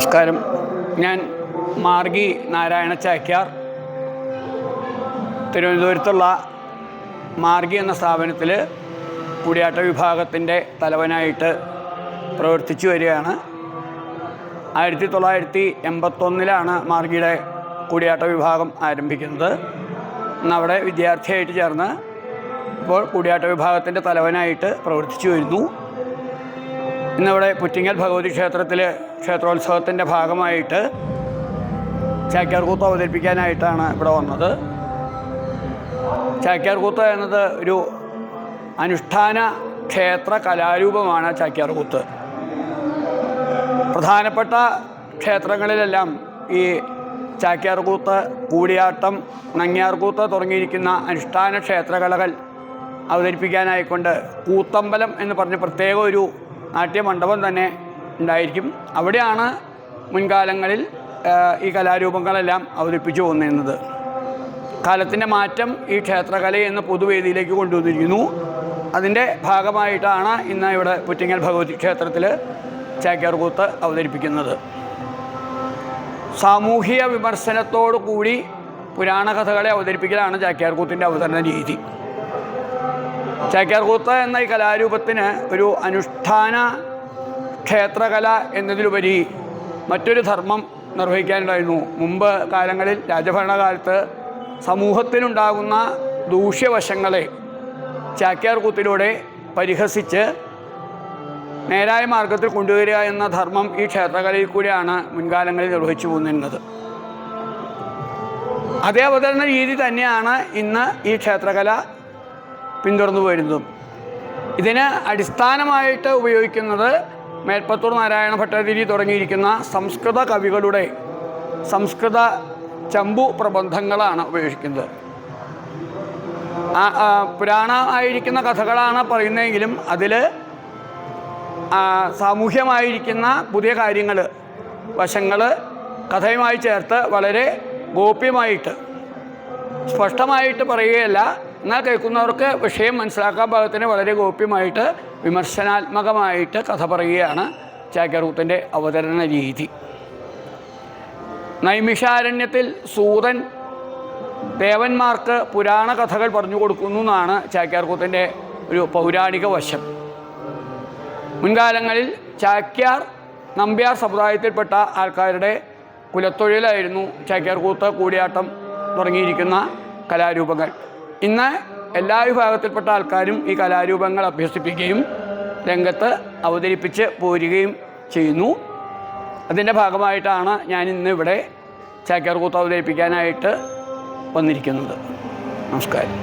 നമസ്കാരം. ഞാൻ മാർഗി നാരായണ ചാക്യാർ. തിരുവനന്തപുരത്തുള്ള മാർഗി എന്ന സ്ഥാപനത്തിൽ കൂടിയാട്ട വിഭാഗത്തിന്റെ തലവനായിട്ട് പ്രവർത്തിച്ചു വരികയാണ്. ആയിരത്തി തൊള്ളായിരത്തി എൺപത്തൊന്നിലാണ് മാർഗിയുടെ കൂടിയാട്ട വിഭാഗം ആരംഭിക്കുന്നത്. അവിടെ വിദ്യാർത്ഥിയായിട്ട് ചേർന്ന് ഇപ്പോൾ കൂടിയാട്ട വിഭാഗത്തിന്റെ തലവനായിട്ട് പ്രവർത്തിച്ചു വരുന്നു. ഇന്നിവിടെ പുറ്റിങ്ങൽ ഭഗവതി ക്ഷേത്രത്തിൽ ക്ഷേത്രോത്സവത്തിന്റെ ഭാഗമായിട്ട് ചാക്യാർകൂത്ത് അവതരിപ്പിക്കാനായിട്ടാണ് ഇവിടെ വന്നത്. ചാക്യാർകൂത്ത് എന്നത് ഒരു അനുഷ്ഠാന ക്ഷേത്ര കലാരൂപമാണ് ചാക്യാർകൂത്ത് പ്രധാനപ്പെട്ട ക്ഷേത്രങ്ങളിലെല്ലാം ഈ ചാക്യാർകൂത്ത് കൂടിയാട്ടം നങ്ങ്യാർകൂത്ത് തുടങ്ങിയിരിക്കുന്ന അനുഷ്ഠാന ക്ഷേത്രകലകൾ അവതരിപ്പിക്കാനായിക്കൊണ്ട് കൂത്തമ്പലം എന്ന് പറഞ്ഞ് പ്രത്യേക ഒരു നാട്യമണ്ഡപം തന്നെ ഉണ്ടായിരിക്കും. അവിടെയാണ് മുൻകാലങ്ങളിൽ ഈ കലാരൂപങ്ങളെല്ലാം അവതരിപ്പിച്ചു പോന്നിരുന്നത് കാലത്തിന്റെ മാറ്റം ഈ ക്ഷേത്രകലയെ എന്ന പൊതുവേദിയിലേക്ക് കൊണ്ടുവന്നിരിക്കുന്നു. അതിന്റെ ഭാഗമായിട്ടാണ് ഇന്ന് ഇവിടെ പുറ്റിങ്ങൽ ഭഗവതി ക്ഷേത്രത്തിൽ ചാക്യാർകൂത്ത് അവതരിപ്പിക്കുന്നത്. സാമൂഹിക വിമർശനത്തോടു കൂടി പുരാണ കഥകളെ അവതരിപ്പിക്കലാണ് ചാക്യാർകൂത്തിന്റെ അവതരണ രീതി. ചാക്യാർകൂത്ത് എന്ന ഈ കലാരൂപത്തിന് ഒരു അനുഷ്ഠാന ക്ഷേത്രകല എന്നതിലുപരി മറ്റൊരു ധർമ്മം നിർവഹിക്കാനുണ്ടായിരുന്നു. മുമ്പ് കാലങ്ങളിൽ രാജഭരണകാലത്ത് സമൂഹത്തിനുണ്ടാകുന്ന ദൂഷ്യവശങ്ങളെ ചാക്യാർകൂത്തിലൂടെ പരിഹസിച്ച് നേരായ മാർഗത്തിൽ കൊണ്ടുവരിക എന്ന ധർമ്മം ഈ ക്ഷേത്രകലയിൽ കൂടിയാണ് മുൻകാലങ്ങളിൽ നിർവഹിച്ചു പോന്നിരുന്നത്. അതേ അവതരണ രീതി തന്നെയാണ് ഇന്ന് ഈ ക്ഷേത്രകല പിന്തുടർന്നു വരുന്നതും ഇതിന് അടിസ്ഥാനമായിട്ട് ഉപയോഗിക്കുന്നത് മേൽപ്പത്തൂർ നാരായണ ഭട്ടതിരി തുടങ്ങിയിരിക്കുന്ന സംസ്കൃത കവികളുടെ സംസ്കൃത ചമ്പു പ്രബന്ധങ്ങളാണ് ഉപയോഗിക്കുന്നത്. പുരാണമായിരിക്കുന്ന കഥകളാണ് പറയുന്നതെങ്കിലും അതിൽ സാമൂഹ്യമായിരിക്കുന്ന പുതിയ കാര്യങ്ങൾ വശങ്ങൾ കഥയുമായി ചേർത്ത് വളരെ ഗോപ്യമായിട്ട് സ്പഷ്ടമായിട്ട് പറയുകയല്ല എന്നാൽ കേൾക്കുന്നവർക്ക് വിഷയം മനസ്സിലാക്കാൻ ഭാഗത്തിന് വളരെ ഗോപ്യമായിട്ട് വിമർശനാത്മകമായിട്ട് കഥ പറയുകയാണ് ചാക്യാർകൂത്തിന്റെ അവതരണ രീതി. നൈമിഷാരണ്യത്തിൽ സൂതൻ ദേവന്മാർക്ക് പുരാണ കഥകൾ പറഞ്ഞു കൊടുക്കുന്നു എന്നാണ് ചാക്യാർകൂത്തിന്റെ ഒരു പൗരാണിക വശം. മുൻകാലങ്ങളിൽ ചാക്യാർ നമ്പ്യാർ സമുദായത്തിൽപ്പെട്ട ആൾക്കാരുടെ കുലത്തൊഴിലായിരുന്നു ചാക്യാർകൂത്ത് കൂടിയാട്ടം തുടങ്ങിയിരിക്കുന്ന കലാരൂപങ്ങൾ. ഇന്ന് എല്ലാ വിഭാഗത്തിൽപ്പെട്ട ആൾക്കാരും ഈ കലാരൂപങ്ങൾ അഭ്യസിപ്പിക്കുകയും രംഗത്ത് അവതരിപ്പിച്ച് പോരുകയും ചെയ്യുന്നു. അതിന്റെ ഭാഗമായിട്ടാണ് ഞാൻ ഇന്ന് ഇവിടെ ചാക്യാർകൂത്ത് അവതരിപ്പിക്കാനായിട്ട് വന്നിരിക്കുന്നത്. നമസ്കാരം.